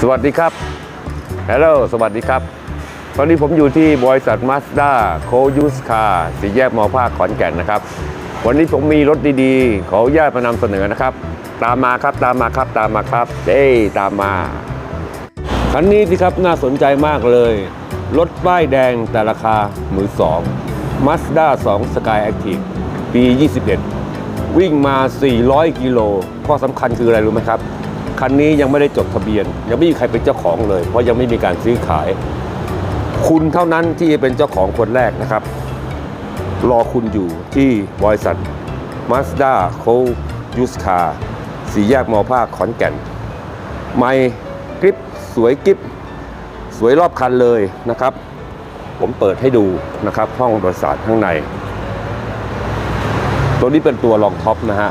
สวัสดีครับฮัลโหลสวัสดีครับ ตอนนี้ผมอยู่ที่บริษัทมาสด้าโคยูสคาสี่แยกมอภาคขอนแก่นนะครับ วันนี้ผมมีรถดีๆ ขออนุญาตมานำเสนอนะครับ ตามมาครับตามมาครับตามมาครับเอ้ยตามมา คันนี้สิครับน่าสนใจมากเลย รถป้ายแดงแต่ราคามือสอง Mazda 2 Sky Active ปี 21 วิ่งมา 400 กิโลข้อสำคัญคืออะไรรู้ไหมครับ คันนี้ยังไม่ได้จดทะเบียน ยังไม่มีใครเป็นเจ้าของเลย เพราะยังไม่มีการซื้อขาย คุณเท่านั้นที่จะเป็นเจ้าของคนแรกนะครับ รอคุณอยู่ที่บริษัท Mazda c o u s c a สี่แยกมอภาคขอนแก่น ไม่กริปสวยกริปสวยรอบคันเลยนะครับ ผมเปิดให้ดูนะครับ ห้องโดยสารข้างใน ตัวนี้เป็นตัวรองท็อปนะฮะ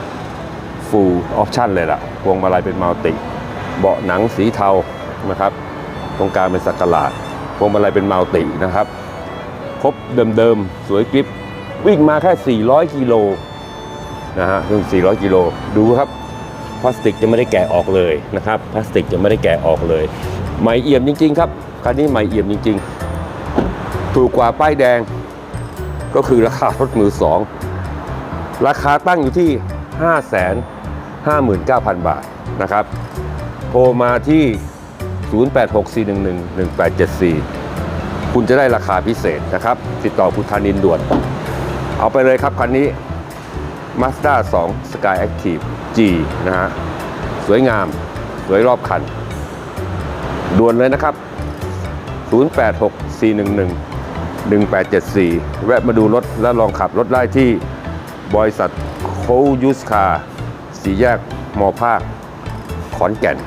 full option เลยล่ะพวงมาลัยเป็นมัลติ เบาะหนังสีเทานะครับ ตรงกลางเป็นสักหลาดพวงมาลัยเป็นมัลตินะครับ ครบเดิมๆ สวยกริปวิ่งมาแค่ 400 กิโลนะฮะถึง 400 กิโล ดูครับ พลาสติกจะไม่ได้แกะออกเลยนะครับ พลาสติกจะไม่ได้แกะออกเลย ใหม่เอี่ยมจริง ๆ ครับ คันนี้ใหม่เอี่ยมจริง ๆ ถูกกว่าป้ายแดง ก็คือราคารถมือสอง ราคาตั้งอยู่ที่5 5 9 0 0 0 บาทนะครับ โทรมาที่ 0864111874 คุณจะได้ราคาพิเศษนะครับ ติดต่อพุทธานินด่วน เอาไปเลยครับคันนี้ Mazda 2 Sky Active G นะฮะ สวยงาม สวยรอบคัน ด่วนเลยนะครับ 0864111874 แวะมาดูรถและลองขับรถได้ที่บริษัทโคยูสคาร สี่แยกมอภาคขอนแก่น